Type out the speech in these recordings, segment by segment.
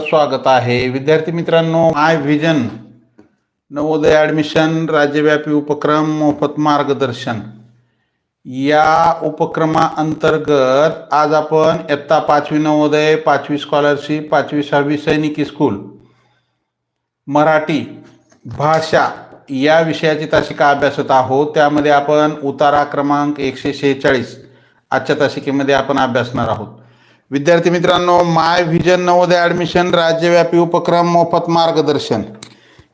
स्वागत आहे. विद्यार्थी मित्रांनो माय व्हिजन नवोदय ॲडमिशन राज्यव्यापी उपक्रम मोफत मार्गदर्शन. या उपक्रमाअंतर्गत आज आपण इयत्ता पाचवी नवोदय पाचवी स्कॉलरशिप पाचवी सहावी सैनिकी स्कूल मराठी भाषा या विषयाची तासिका अभ्यासत आहोत. त्यामध्ये आपण उतारा क्रमांक एकशे शेहेचाळीस आजच्या तासिकेमध्ये आपण अभ्यासणार आहोत. विद्यार्थी मित्रांनो माय व्हिजन नवोदय ॲडमिशन राज्यव्यापी उपक्रम मोफत मार्गदर्शन.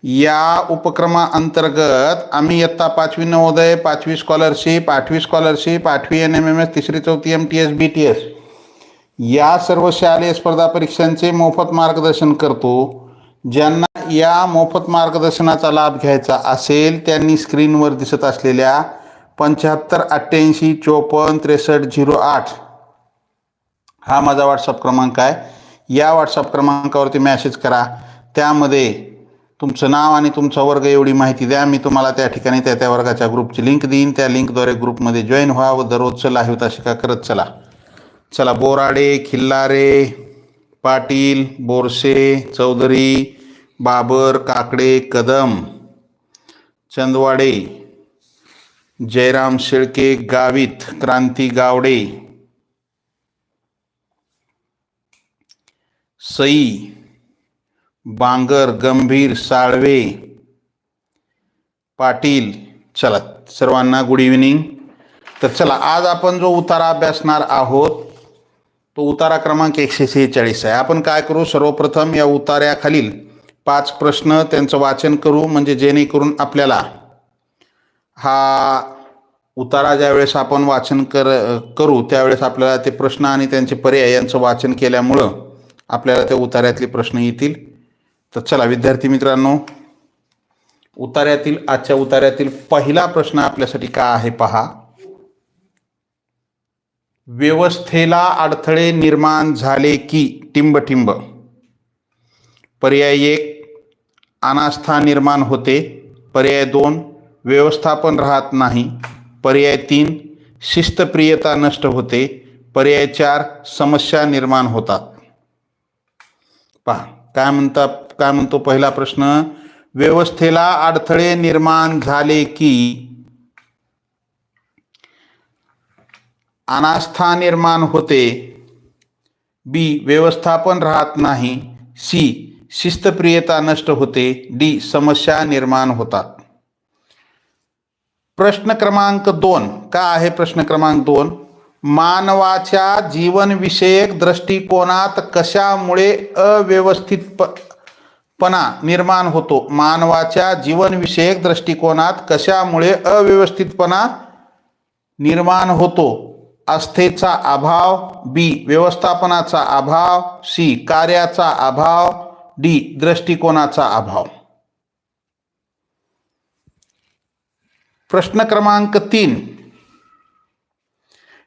या उपक्रमाअंतर्गत आम्ही इयत्ता पाचवी नवोदय पाचवी स्कॉलरशिप आठवी स्कॉलरशिप आठवी एन एम एम एस तिसरी चौथी M T S B T S या सर्व शालेय स्पर्धा परीक्षांचे मोफत मार्गदर्शन करतो. ज्यांना या मोफत मार्गदर्शनाचा लाभ घ्यायचा असेल त्यांनी स्क्रीनवर दिसत असलेल्या पंच्याहत्तर अठ्ठ्याऐंशी चोपन्न त्रेसष्ट झिरो आठ हा माझा व्हॉट्सअप क्रमांक आहे. या व्हॉट्सअप क्रमांकावरती मॅसेज करा. त्यामध्ये तुमचं नाव आणि तुमचा वर्ग एवढी माहिती द्या. मी तुम्हाला त्या ठिकाणी त्या त्या वर्गाच्या ग्रुपची लिंक देईन. त्या लिंकद्वारे ग्रुपमध्ये जॉईन व्हा व दररोजचं लाईव्ह तासिका करत चला. चला बोराडे खिल्लारे पाटील बोरसे चौधरी बाबर काकडे कदम चंदवाडे जयराम शेळके गावित क्रांती गावडे सई बांगर गंभीर साळवे पाटील चला सर्वांना गुड इव्हिनिंग तर चला आज आपण जो उतारा अभ्यासणार आहोत तो उतारा क्रमांक एकशे सेहेचाळीस आहे. आपण काय करू? सर्वप्रथम या उतार्याखालील पाच प्रश्न त्यांचं वाचन करू म्हणजे जेणेकरून आपल्याला हा उतारा ज्यावेळेस आपण वाचन कर करू त्यावेळेस आपल्याला ते प्रश्न आणि त्यांचे पर्याय यांचं वाचन केल्यामुळं आपल्याला त्या उतार्यातले प्रश्न येतील. तर चला विद्यार्थी मित्रांनो उतार्यातील आजच्या उतार्यातील पहिला प्रश्न आपल्यासाठी काय आहे पहा. व्यवस्थेला अडथळे निर्माण झाले की टिंबटिंब? पर्याय एक अनास्था निर्माण होते. पर्याय दोन व्यवस्थापन राहत नाही. पर्याय तीन शिस्तप्रियता नष्ट होते. पर्याय चार समस्या निर्माण होतात. पहा काय म्हणता काय म्हणतो पहिला प्रश्न? व्यवस्थेला अडथळे निर्माण झाले की अनास्था निर्माण होते? बी व्यवस्थापन राहत नाही. सी शिस्तप्रियता नष्ट होते. डी समस्या निर्माण होतात. प्रश्न क्रमांक दोन. का आहे प्रश्न क्रमांक दोन? मानवाच्या जीवनविषयक दृष्टिकोनात कशामुळे अव्यवस्थितपणा निर्माण होतो? मानवाच्या जीवनविषयक दृष्टिकोनात कशामुळे अव्यवस्थितपणा निर्माण होतो? आस्थेचा अभाव बी व्यवस्थापनाचा अभाव सी कार्याचा अभाव डी दृष्टिकोनाचा अभाव. प्रश्न क्रमांक तीन.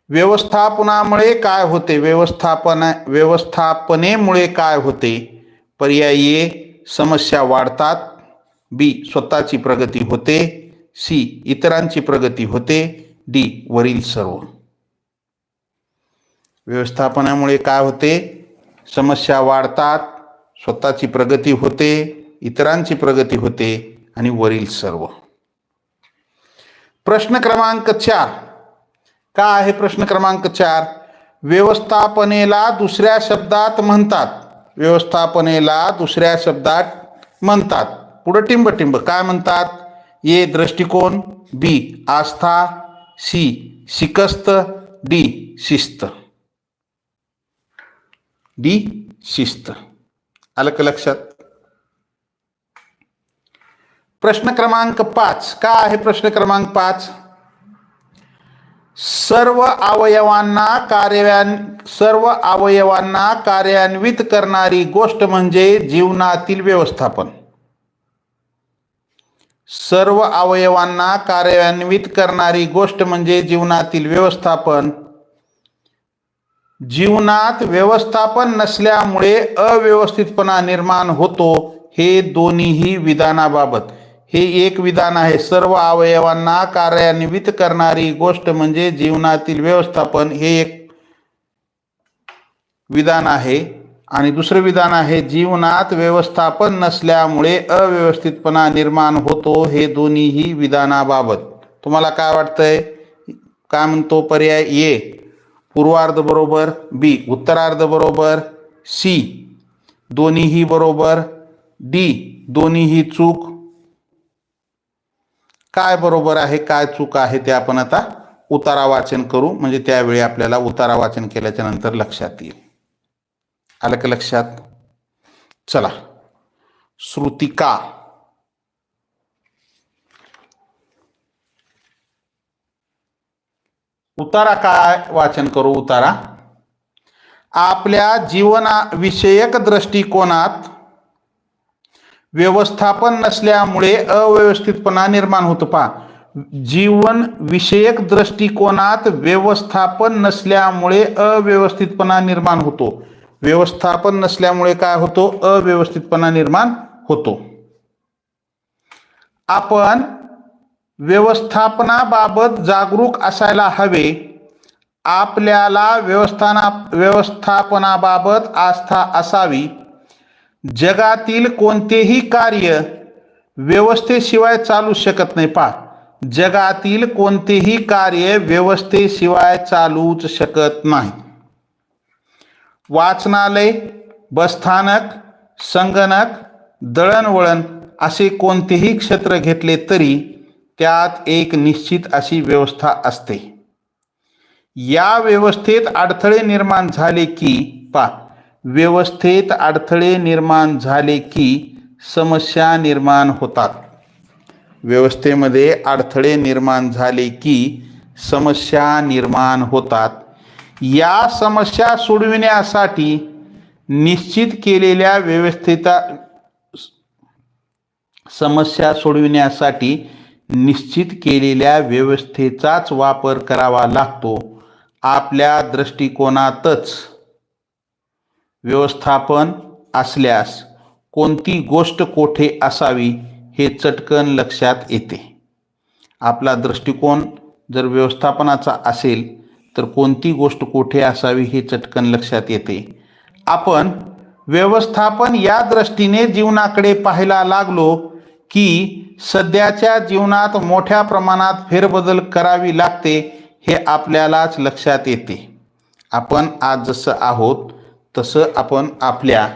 व्यवस्थापनामुळे काय होते? व्यवस्थापन व्यवस्थापनेमुळे काय होते? पर्यायी समस्या वाढतात. बी स्वतःची प्रगती होते. सी इतरांची प्रगती होते. डी वरील सर्व. व्यवस्थापनामुळे काय होते? समस्या वाढतात. स्वतःची प्रगती होते. इतरांची प्रगती होते. आणि वरील सर्व. प्रश्न क्रमांक चार. का आहे प्रश्न क्रमांक चार? व्यवस्थापनेला दुसऱ्या शब्दात म्हणतात. व्यवस्थापनेला दुसऱ्या शब्दात म्हणतात. पुढं टिंबटिंब काय म्हणतात? ए दृष्टिकोन बी आस्था सी शिकस्त डी शिस्त. डी शिस्त. आलं का लक्षात? प्रश्न क्रमांक पाच. का आहे प्रश्न क्रमांक पाच? सर्व अवयवांना कार्यान्व सर्व अवयवांना कार्यान्वित करणारी गोष्ट म्हणजे जीवनातील व्यवस्थापन. सर्व अवयवांना कार्यान्वित करणारी गोष्ट म्हणजे जीवनातील व्यवस्थापन. जीवनात व्यवस्थापन नसल्यामुळे अव्यवस्थितपणा निर्माण होतो हे दोन्हीही विधानाबाबत. हे एक विधान आहे. सर्व अवयवांना कार्यान्वित करणारी गोष्ट म्हणजे जीवनातील व्यवस्थापन हे एक विधान आहे. आणि दुसरं विधान आहे जीवनात व्यवस्थापन नसल्यामुळे अव्यवस्थितपणा निर्माण होतो हे दोन्हीही विधानाबाबत. तुम्हाला काय वाटतंय? काय म्हणतो पर्याय? ए. पूर्वार्ध बरोबर. बी. उत्तरार्ध बरोबर. सी. दोन्हीही बरोबर. डी. दोन्हीही चूक. काय बरोबर आहे काय चूक आहे ते आपण आता उतारा वाचन करू. म्हणजे त्यावेळी आपल्याला उतारा वाचन केल्याच्यानंतर लक्षात येईल. आलं का लक्षात? चला. श्रुतिका. उतारा काय वाचन करू? उतारा. आपल्या जीवना विषयक दृष्टिकोनात व्यवस्थापन नसल्यामुळे अव्यवस्थितपणा निर्माण होतो. पा जीवन विषयक दृष्टिकोनात व्यवस्थापन नसल्यामुळे अव्यवस्थितपणा निर्माण होतो. व्यवस्थापन नसल्यामुळे काय होतो? अव्यवस्थितपणा निर्माण होतो. आपण व्यवस्थापनाबाबत जागरूक असायला हवे. आपल्याला व्यवस्थाना व्यवस्थापनाबाबत आस्था असावी. जगातील कोणतेही कार्य व्यवस्थेशिवाय चालू शकत नाही. पा जगातील कोणतेही कार्य व्यवस्थेशिवाय चालूच शकत नाही. वाचनालय बसस्थानक संगणक दळणवळण असे कोणतेही क्षेत्र घेतले तरी त्यात एक निश्चित अशी व्यवस्था असते. या व्यवस्थेत अडथळे निर्माण झाले की पा व्यवस्थेत अडथळे निर्माण झाले की समस्या निर्माण होतात. व्यवस्थेमध्ये अडथळे निर्माण झाले की समस्या निर्माण होतात. या समस्या सोडविण्यासाठी निश्चित केलेल्या व्यवस्थेचा समस्या सोडविण्यासाठी निश्चित केलेल्या व्यवस्थेचाच वापर करावा लागतो. आपल्या दृष्टिकोनातच व्यवस्थापन असल्यास कोणती गोष्ट कोठे असावी हे चटकन लक्षात येते. आपला दृष्टिकोन जर व्यवस्थापनाचा असेल तर कोणती गोष्ट कोठे असावी हे चटकन लक्षात येते. आपण व्यवस्थापन या दृष्टीने जीवनाकडे पाहायला लागलो की सध्याच्या जीवनात मोठ्या प्रमाणात फेरबदल करावी लागते हे आपल्यालाच लक्षात येते. आपण आज जसं आहोत तसं आपण आपल्या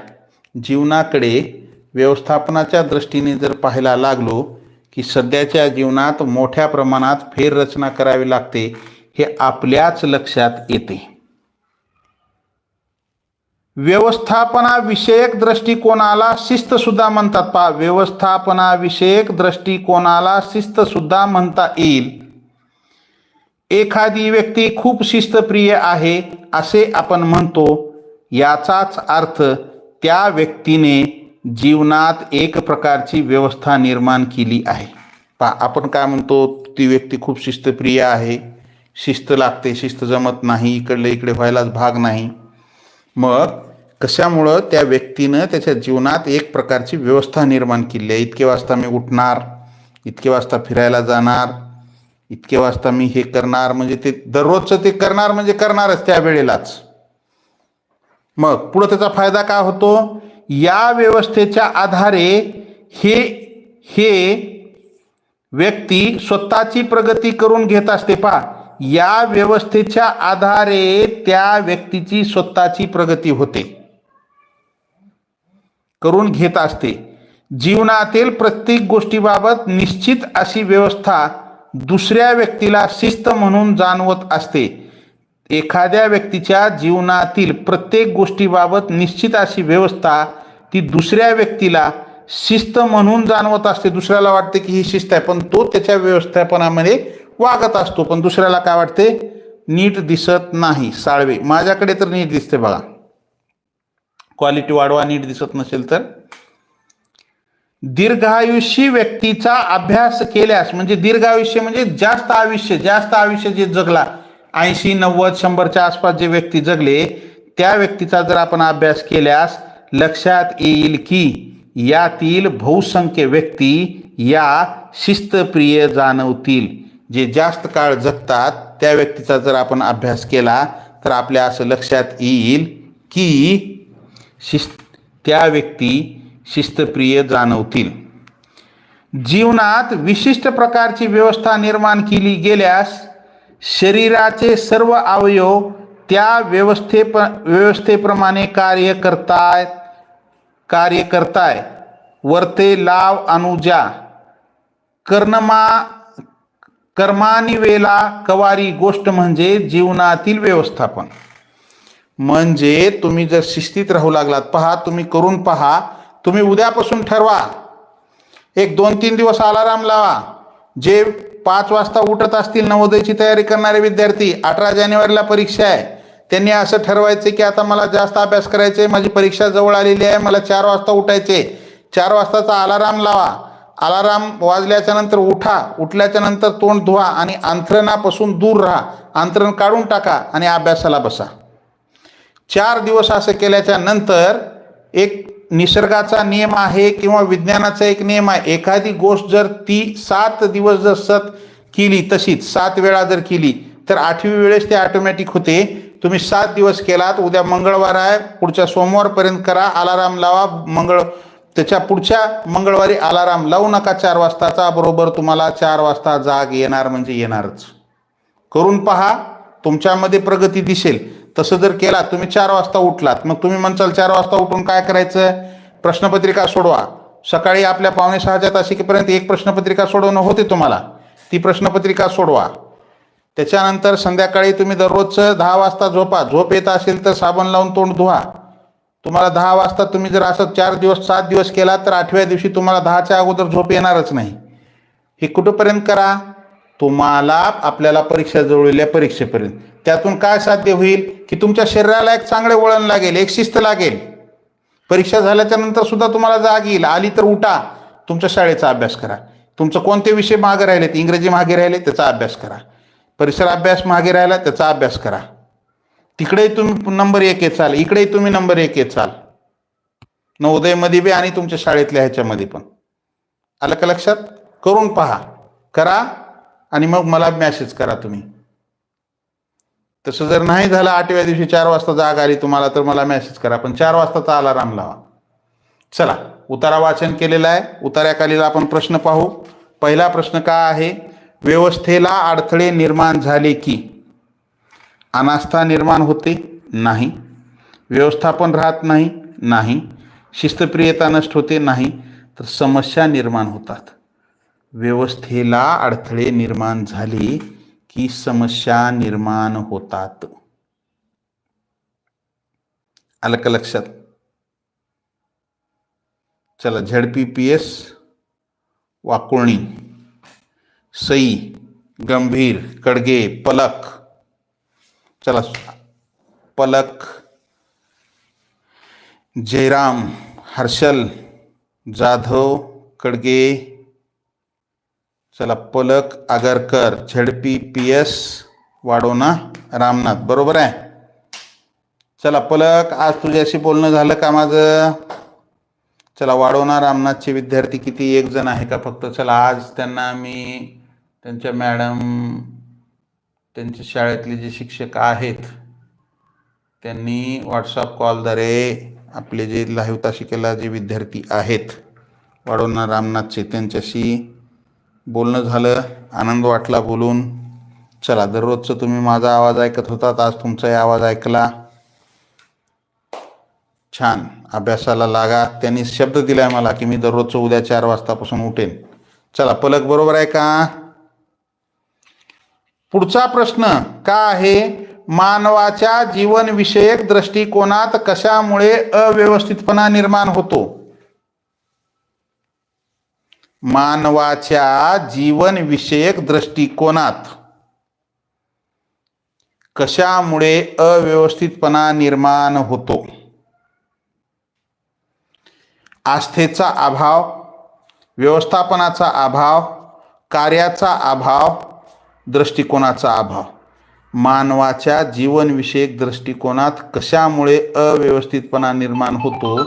जीवनाकडे व्यवस्थापनाच्या दृष्टीने जर पाहायला लागलो की सध्याच्या जीवनात मोठ्या प्रमाणात फेररचना करावी लागते हे आपल्याच लक्षात येते. व्यवस्थापनाविषयक दृष्टिकोनाला शिस्त सुद्धा म्हणतात पहा. व्यवस्थापनाविषयक दृष्टिकोनाला शिस्त सुद्धा म्हणता येईल. एखादी व्यक्ती खूप शिस्तप्रिय आहे असे आपण म्हणतो. याचाच अर्थ त्या व्यक्तीने जीवनात एक प्रकारची व्यवस्था निर्माण केली आहे. पा आपण काय म्हणतो ती व्यक्ती खूप शिस्तप्रिय आहे. शिस्त लागते शिस्त जमत नाही इकडले इकडे व्हायलाच भाग नाही. मग कशामुळं त्या व्यक्तीनं त्याच्या जीवनात एक प्रकारची व्यवस्था निर्माण केली आहे? इतके वाजता मी उठणार इतके वाजता फिरायला जाणार इतके वाजता मी हे करणार म्हणजे ते दररोजचं ते करणार म्हणजे करणारच त्या वेळेलाच मग पुढं त्याचा फायदा काय होतो? या व्यवस्थेच्या आधारे हे हे व्यक्ती स्वतःची प्रगती करून घेत असते. पा या व्यवस्थेच्या आधारे त्या व्यक्तीची स्वतःची प्रगती होते. करून घेत असते. जीवनातील प्रत्येक गोष्टीबाबत निश्चित अशी व्यवस्था दुसऱ्या व्यक्तीला शिस्त म्हणून जाणवत असते. एखाद्या व्यक्तीच्या जीवनातील प्रत्येक गोष्टीबाबत निश्चित अशी व्यवस्था ती दुसऱ्या व्यक्तीला शिस्त म्हणून जाणवत असते. दुसऱ्याला वाटते की ही शिस्त आहे पण तो त्याच्या व्यवस्थापनामध्ये वागत असतो. पण दुसऱ्याला काय वाटते? नीट दिसत नाही साळवे. माझ्याकडे तर नीट दिसते बघा. क्वालिटी वाढवा नीट दिसत नसेल तर. दीर्घायुषी व्यक्तीचा अभ्यास केल्यास म्हणजे दीर्घायुष्य म्हणजे जास्त आयुष्य जास्त आयुष्य जे जगला ऐंशी नव्वद शंभरच्या आसपास जे व्यक्ती जगले त्या व्यक्तीचा जर आपण अभ्यास केल्यास लक्षात येईल की यातील बहुसंख्य व्यक्ती या शिस्तप्रिय जाणवतील. जे जास्त काळ जगतात त्या व्यक्तीचा जर आपण अभ्यास केला तर आपल्या असं लक्षात येईल की शिस्त त्या व्यक्ती शिस्तप्रिय जाणवतील. जीवनात विशिष्ट प्रकारची व्यवस्था निर्माण केली गेल्यास शरीराचे सर्व अवयव त्या व्यवस्थेप व्यवस्थेप्रमाणे कार्य करताय कार्य करताय. वर्ते लाव अनुजा. कर्णमा कर्मानिवेला कवारी गोष्ट म्हणजे जीवनातील व्यवस्थापन. म्हणजे तुम्ही जर शिस्तीत राहू लागलात पहा तुम्ही करून पहा तुम्ही उद्यापासून ठरवा. एक दोन तीन दिवस अलाराम लावा. जे पाच वाजता उठत असतील नवोदयची तयारी करणारे विद्यार्थी अठरा जानेवारीला परीक्षा आहे. त्यांनी असं ठरवायचं की आता मला जास्त अभ्यास करायचे माझी परीक्षा जवळ आलेली आहे मला चार वाजता उठायचे चार वाजताचा अलाराम लावा. अलाराम वाजल्याच्या नंतर उठा. उठल्याच्या नंतर तोंड धुवा आणि अंथरणापासून दूर राहा. अंथरण काढून टाका आणि अभ्यासाला बसा. चार दिवस असं केल्याच्यानंतर एक निसर्गाचा नियम आहे किंवा विज्ञानाचा एक नियम आहे. एखादी गोष्ट जर ती सात दिवस जर सत केली तशीच सात वेळा जर केली तर आठवी वेळेस ते ऑटोमॅटिक होते. तुम्ही सात दिवस केलात उद्या मंगळवार आहे पुढच्या सोमवारपर्यंत करा अलाराम लावा मंगळ त्याच्या पुढच्या मंगळवारी अलाराम लावू नका चार वाजताचा बरोबर तुम्हाला चार वाजता जाग येणार म्हणजे येणारच. करून पहा तुमच्यामध्ये प्रगती दिसेल. तसं जर केला तुम्ही चार वाजता उठलात मग तुम्ही म्हणचाल चार वाजता उठून काय करायचं? प्रश्नपत्रिका सोडवा. सकाळी आपल्या पावणे सहाच्या तासिकेपर्यंत एक प्रश्नपत्रिका सोडवणं होते तुम्हाला ती प्रश्नपत्रिका सोडवा. त्याच्यानंतर संध्याकाळी तुम्ही दररोजचं दहा वाजता झोपा. झोप येत असेल तर साबण लावून तोंड धुवा. तुम्हाला दहा वाजता तुम्ही जर असं चार दिवस सात दिवस केला तर आठव्या दिवशी तुम्हाला दहाच्या अगोदर झोप येणारच नाही. हे कुठंपर्यंत करा? तुम्हाला आपल्याला परीक्षा जवळल्या परीक्षेपर्यंत. त्यातून काय साध्य होईल? की तुमच्या शरीराला एक चांगले वळण लागेल एक शिस्त लागेल. परीक्षा झाल्याच्यानंतर सुद्धा तुम्हाला जाग येईल. आली तर उठा. तुमच्या शाळेचा अभ्यास करा. तुमचं कोणते विषय मागे राहिलेत? इंग्रजी मागे राहिले त्याचा अभ्यास करा. परिसर अभ्यास मागे राहिला त्याचा अभ्यास करा. तिकडेही तुम्ही नंबर एक येत चाल. इकडेही तुम्ही नंबर एक येत चाल. नवोदयमध्ये बी आणि तुमच्या शाळेतल्या ह्याच्यामध्ये पण. आलं का लक्षात? करून पहा. करा आणि मग मला मॅसेज करा तुम्ही. तसं जर नाही झालं आठव्या दिवशी चार वाजता जाग आली तुम्हाला तर मला मेसेज करा. पण चार वाजताचा अलाराम लावा. चला उतारा वाचन केलेला आहे. उतार्याखालील आपण प्रश्न पाहू. पहिला प्रश्न काय आहे? व्यवस्थेला अडथळे निर्माण झाले की? अनास्था निर्माण होते? नाही. व्यवस्थापन राहत नाही? नाही. शिस्तप्रियता नष्ट होते? नाही. तर समस्या निर्माण होतात. व्यवस्थेला अडथळे निर्माण झाले की समस्या निर्माण होतात आलं का लक्षात चला ZP P S Wakulni Sai, Gambhir, Kadge, Palak. चला पलक। जयराम, हर्षल, जाधव, कडगे चला Palak Agarkar ZP P S Wadona Ramnath. बरोबर आहे? चला पलक आज तुझ्याशी बोलणं झालं का माझं? चला वाडोना रामनाथचे विद्यार्थी किती एक जण आहे का फक्त? चला आज त्यांना मी त्यांच्या मॅडम त्यांच्या शाळेतले जे शिक्षक आहेत त्यांनी व्हॉट्सअप कॉलद्वारे आपले जे लाईव्ह तासिकेला जे विद्यार्थी आहेत वाडोना रामनाथचे त्यांच्याशी बोलणं झालं आनंद वाटला बोलून. चला दररोजचं तुम्ही माझा आवाज ऐकत होतात आज तुमचाही आवाज ऐकला. छान अभ्यासाला लागा. त्यांनी शब्द दिलाय मला की मी दररोजचं उद्या चार वाजतापासून उठेन. चला पलक बरोबर आहे का? पुढचा प्रश्न का आहे? मानवाच्या जीवनविषयक दृष्टिकोनात कशामुळे अव्यवस्थितपणा निर्माण होतो? मानवाच्या जीवनविषयक दृष्टिकोनात. कशामुळे अव्यवस्थितपणा निर्माण होतो? आस्थेचा अभाव व्यवस्थापनाचा अभाव कार्याचा अभाव दृष्टिकोनाचा अभाव. मानवाच्या जीवनविषयक दृष्टिकोनात कशामुळे अव्यवस्थितपणा निर्माण होतो?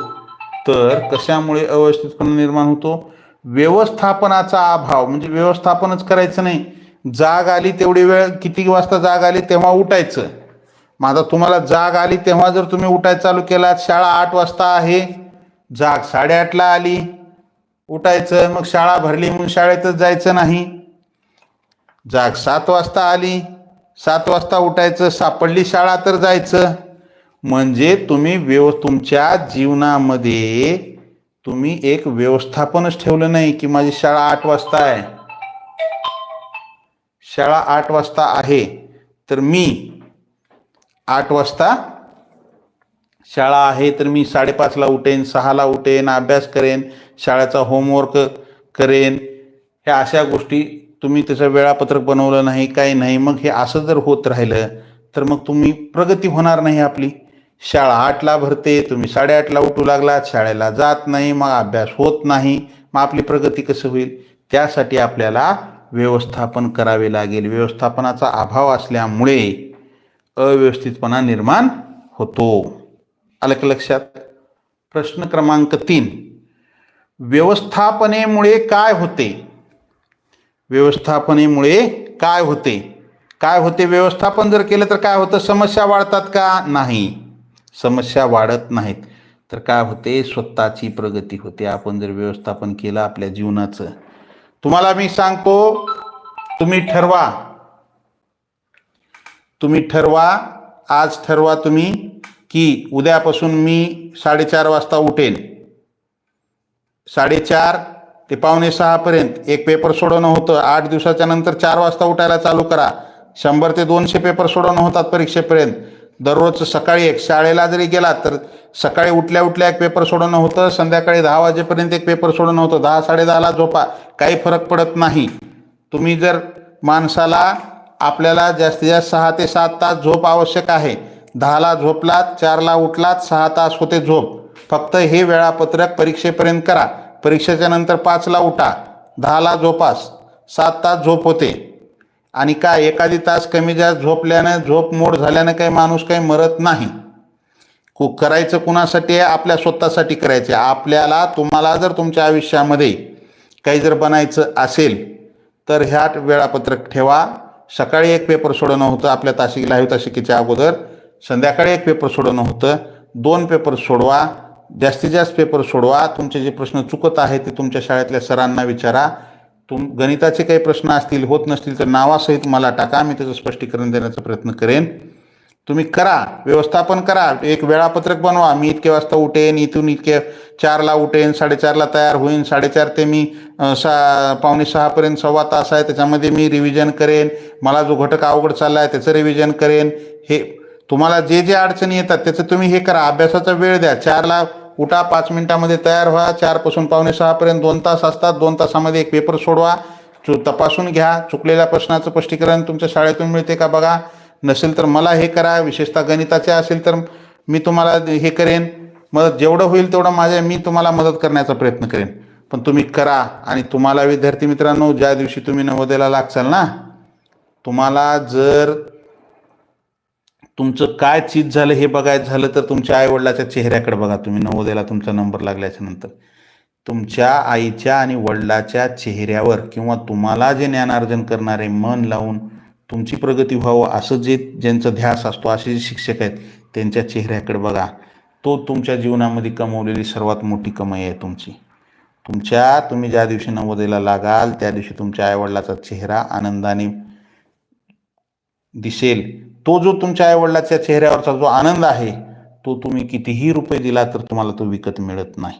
तर कशामुळे अव्यवस्थितपणा निर्माण होतो? व्यवस्थापनाचा अभाव म्हणजे व्यवस्थापनच करायचं नाही. जाग आली तेवढी वेळ किती वाजता जाग आली तेव्हा उठायचं. माझा तुम्हाला जाग आली तेव्हा जर तुम्ही उठायला चालू केलात शाळा आठ वाजता आहे. जाग साडेआठला आली उठायचं मग शाळा भरली म्हणून शाळेतच जायचं नाही. जाग सात वाजता आली सात वाजता उठायचं सापडली शाळा तर जायचं. म्हणजे तुम्ही व्यव तुमच्या जीवनामध्ये तुम्ही एक व्यवस्थापनच ठेवलं नाही की माझी शाळा आठ वाजता आहे. शाळा आठ वाजता आहे तर मी आठ वाजता शाळा आहे तर मी साडेपाचला उठेन सहाला उठेन अभ्यास करेन शाळेचा होमवर्क करेन. ह्या अशा गोष्टी तुम्ही त्याचं वेळापत्रक बनवलं नाही काही नाही. मग हे असं जर होत राहिलं तर मग तुम्ही प्रगती होणार नाही आपली. शाळा आठला भरते तुम्ही साडेआठला उठू लागलात शाळेला जात नाही मग अभ्यास होत नाही मग आपली प्रगती कसं होईल? त्यासाठी आपल्याला व्यवस्थापन करावे लागेल. व्यवस्थापनाचा अभाव असल्यामुळे अव्यवस्थितपणा निर्माण होतो. आलं का लक्षात? प्रश्न क्रमांक तीन. व्यवस्थापनेमुळे काय होते? व्यवस्थापनेमुळे काय होते? काय होते? व्यवस्थापन जर केलं तर काय होतं? समस्या वाढतात का? नाही. समस्या वाढत नाहीत. तर काय होते? स्वतःची प्रगती होते. आपण जर व्यवस्थापन केलं आपल्या जीवनाचं. तुम्हाला मी सांगतो तुम्ही ठरवा. तुम्ही ठरवा. आज ठरवा तुम्ही की उद्यापासून मी साडेचार वाजता उठेन. साडेचार ते पावणे सहापर्यंत एक पेपर सोडवणं होतं. आठ दिवसाच्या नंतर चार वाजता उठायला चालू करा. शंभर ते दोनशे पेपर सोडवणं होतात परीक्षेपर्यंत. दररोज सकाळी एक शाळेला जरी गेला तर सकाळी उठल्या उठल्या एक पेपर सोडवणं होतं संध्याकाळी दहा वाजेपर्यंत एक पेपर सोडवणं होतं. दहा साडेदहाला झोपा काही फरक पडत नाही. तुम्ही जर माणसाला आपल्याला जास्तीत जास्त सहा ते सात तास झोप आवश्यक आहे. दहाला झोपलात चारला उठलात सहा तास होते झोप. फक्त हे वेळापत्रक परीक्षेपर्यंत करा. परीक्षेच्या नंतर पाचला उठा. दहाला झोपास. सात तास झोप होते. आणि काय एखादी तास कमी जास्त झोपल्यानं झोप मोड झाल्यानं काही माणूस काही मरत नाही. कु करायचं कुणासाठी आहे? आपल्या स्वतःसाठी करायचं आहे. आपल्याला तुम्हाला जर तुमच्या आयुष्यामध्ये काही जर बनायचं असेल तर ह्या वेळापत्रक ठेवा. सकाळी एक पेपर सोडवणं होतं आपल्या तासिक लाईव्ह तासिकेच्या अगोदर. संध्याकाळी एक पेपर सोडवणं होतं. दोन पेपर सोडवा. जास्तीत जास्त पेपर सोडवा. तुमचे जे प्रश्न चुकत आहेत ते तुमच्या शाळेतल्या सरांना विचारा. तुम गणिताचे काही प्रश्न असतील होत नसतील तर नावासहित मला टाका. मी त्याचं स्पष्टीकरण देण्याचा प्रयत्न करेन. तुम्ही करा. व्यवस्थापन करा. एक वेळापत्रक बनवा. मी इतके वाजता उठेन इथून इतके चारला उठेन साडेचारला तयार होईन. साडेचार ते मी सा पावणे सहापर्यंत सव्वा तास आहे. त्याच्यामध्ये मी रिव्हिजन करेन. मला जो घटक अवघड चालला आहे त्याचं रिव्हिजन करेन. हे तुम्हाला जे जे अडचणी येतात त्याचं तुम्ही हे करा. अभ्यासाचा वेळ द्या. चारला उठा पाच मिनिटामध्ये तयार व्हा. चारपासून पावणे सहापर्यंत दोन तास असतात. दोन तासामध्ये एक पेपर सोडवा. चु तपासून घ्या. चुकलेल्या प्रश्नाचं स्पष्टीकरण तुमच्या शाळेतून मिळते का बघा? नसेल तर मला हे करा. विशेषतः गणिताचे असेल तर मी तुम्हाला हे करेन. मदत जेवढं होईल तेवढं माझ्या मी तुम्हाला मदत करण्याचा प्रयत्न करेन. पण तुम्ही करा. आणि तुम्हाला विद्यार्थी मित्रांनो ज्या दिवशी तुम्ही नवोदयाला लागचाल ना तुम्हाला जर तुमचं काय चीज झालं हे बघायचं झालं तर तुमच्या आईवडिलाच्या चेहऱ्याकडे बघा. तुम्ही नवोदयाला तुमचा नंबर लागल्याच्या नंतर. तुमच्या आईच्या आणि वडिलाच्या चेहऱ्यावर किंवा तुम्हाला जे ज्ञानार्जन करणारे मन लावून तुमची प्रगती व्हावं असं जे ज्यांचं ध्यास असतो असे जे शिक्षक आहेत त्यांच्या चेहऱ्याकडे बघा. तो तुमच्या जीवनामध्ये कमवलेली सर्वात मोठी कमाई आहे तुमची. तुमच्या तुम्ही ज्या दिवशी नवोदयाला लागाल त्या दिवशी तुमच्या आईवडिलाचा चेहरा आनंदाने दिसेल. तो जो तुमच्या आईवडिलाच्या चेहऱ्यावरचा जो आनंद आहे तो तुम्ही कितीही रुपये दिला तर तुम्हाला तो विकत मिळत नाही.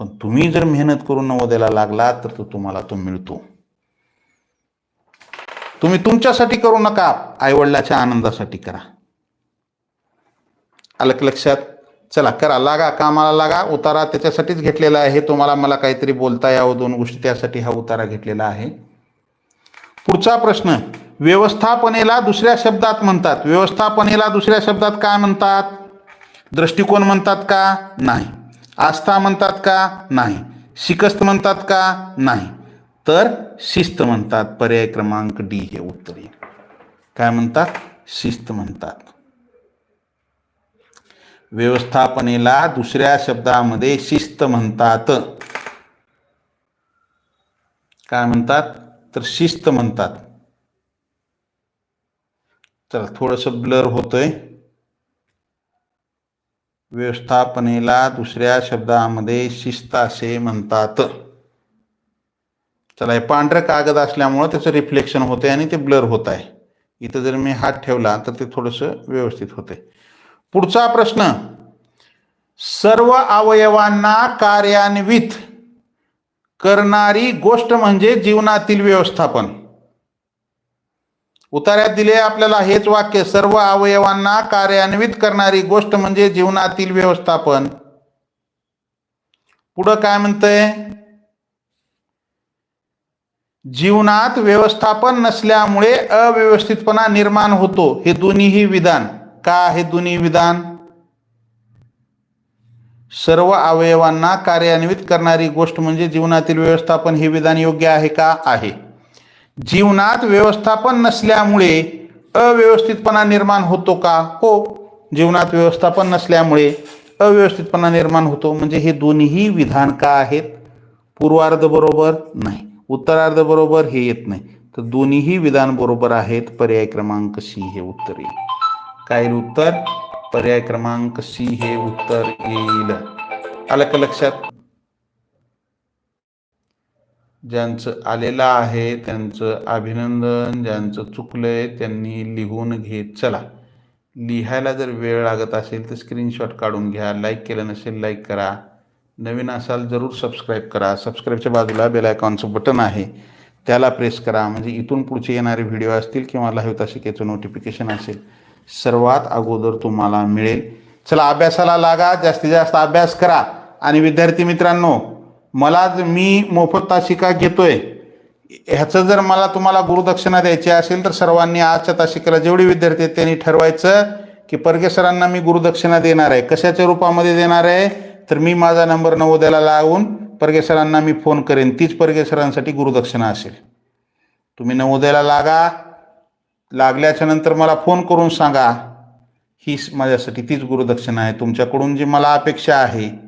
पण तुम्ही जर मेहनत करून नवोदयाला लागला तर तो तुम्हाला तो मिळतो. तुम्ही तुमच्यासाठी करू नका आईवडिलाच्या आनंदासाठी करा. आलं लक्षात चला करा लागा कामाला लागा उतारा त्याच्यासाठीच घेतलेला आहे. तुम्हाला मला काहीतरी बोलता यावं दोन गोष्टी त्यासाठी हा उतारा घेतलेला आहे. पुढचा प्रश्न व्यवस्थापनेला दुसऱ्या शब्दात म्हणतात. व्यवस्थापनेला दुसऱ्या शब्दात काय म्हणतात? दृष्टिकोन म्हणतात का? नाही. आस्था म्हणतात का? नाही. शिकस्त म्हणतात का? नाही. तर शिस्त म्हणतात. पर्याय क्रमांक डी हे उत्तर काय म्हणतात? शिस्त म्हणतात. व्यवस्थापनेला दुसऱ्या शब्दामध्ये शिस्त म्हणतात. काय म्हणतात? तर शिस्त म्हणतात. चला थोडंसं ब्लर होतंय. व्यवस्थापनेला दुसऱ्या शब्दामध्ये शिस्त असे म्हणतात. चला हे पांढरं कागद असल्यामुळं त्याचं रिफ्लेक्शन होते आणि ते ब्लर होत आहे इथं जर मी हात ठेवला तर ते थोडंसं व्यवस्थित होते पुढचा प्रश्न. सर्व अवयवांना कार्यान्वित करणारी गोष्ट म्हणजे जीवनातील व्यवस्थापन. उतार्यात दिले आपल्याला हेच वाक्य सर्व अवयवांना कार्यान्वित करणारी गोष्ट म्हणजे जीवनातील व्यवस्थापन. पुढं काय म्हणतंय? जीवनात व्यवस्थापन नसल्यामुळे अव्यवस्थितपणा निर्माण होतो. हे दोन्हीही विधान. का हे दोन्ही विधान? सर्व अवयवांना कार्यान्वित करणारी गोष्ट म्हणजे जीवनातील व्यवस्थापन हे विधान योग्य आहे का? आहे. जीवनात व्यवस्थापन नसल्यामुळे अव्यवस्थितपणा निर्माण होतो का? हो. जीवनात व्यवस्थापन नसल्यामुळे अव्यवस्थितपणा निर्माण होतो. म्हणजे हे दोन्हीही विधान का आहेत? पूर्वार्ध बरोबर नाही. उत्तरार्ध बरोबर हे येत नाही. तर दोन्हीही विधान बरोबर आहेत. पर्याय क्रमांक सी हे उत्तर येईल. काय उत्तर? पर्याय क्रमांक सी हे उत्तर येईल. आलं का लक्षात? ज्यांचं आलेलं आहे त्यांचं अभिनंदन ज्यांचं चुकलंय त्यांनी लिहून घेत चला. लिहायला जर वेळ लागत असेल तर स्क्रीनशॉट काढून घ्या लाईक केलं नसेल लाईक करा. नवीन असाल जरूर सबस्क्राईब करा. सबस्क्राईबच्या बाजूला बेल आयकॉनचं बटन आहे. त्याला प्रेस करा. म्हणजे इथून पुढचे येणारे व्हिडिओ असतील किंवा लाईव्ह तासिकेचं नोटिफिकेशन असेल सर्वात अगोदर तुम्हाला मिळेल. चला अभ्यासाला लागा. जास्तीत जास्त अभ्यास करा. आणि विद्यार्थी मित्रांनो मला मी मोफत तासिका घेतोय. ह्याचं जर मला तुम्हाला गुरुदक्षिणा द्यायची असेल तर सर्वांनी आजच्या तासिकेला जेवढे विद्यार्थी आहेत त्यांनी ठरवायचं की परगे सरांना मी गुरुदक्षिणा देणार आहे. कशाच्या रूपामध्ये देणार आहे? तर मी माझा नंबर नवोदयाला लावून परगे सरांना मी फोन करेन. तीच परगे सरांसाठी गुरुदक्षिणा असेल. तुम्ही नवोदयाला लागा. लागल्याच्या नंतर मला फोन करून सांगा. ही माझ्यासाठी तीच गुरुदक्षिणा आहे. तुमच्याकडून जी मला अपेक्षा आहे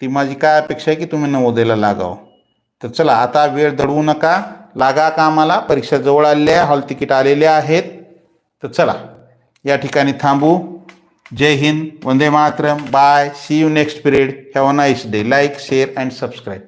ती माझी काय अपेक्षा आहे की तुम्ही नवोदयला लागावं? तर चला आता वेळ दडवू नका. लागा कामाला. परीक्षा जवळ आलेल्या आहे. हॉल तिकीट आलेले आहेत. तर चला या ठिकाणी थांबू. जय हिंद. वंदे Mataram. Bye see you next period have a nice day like share and subscribe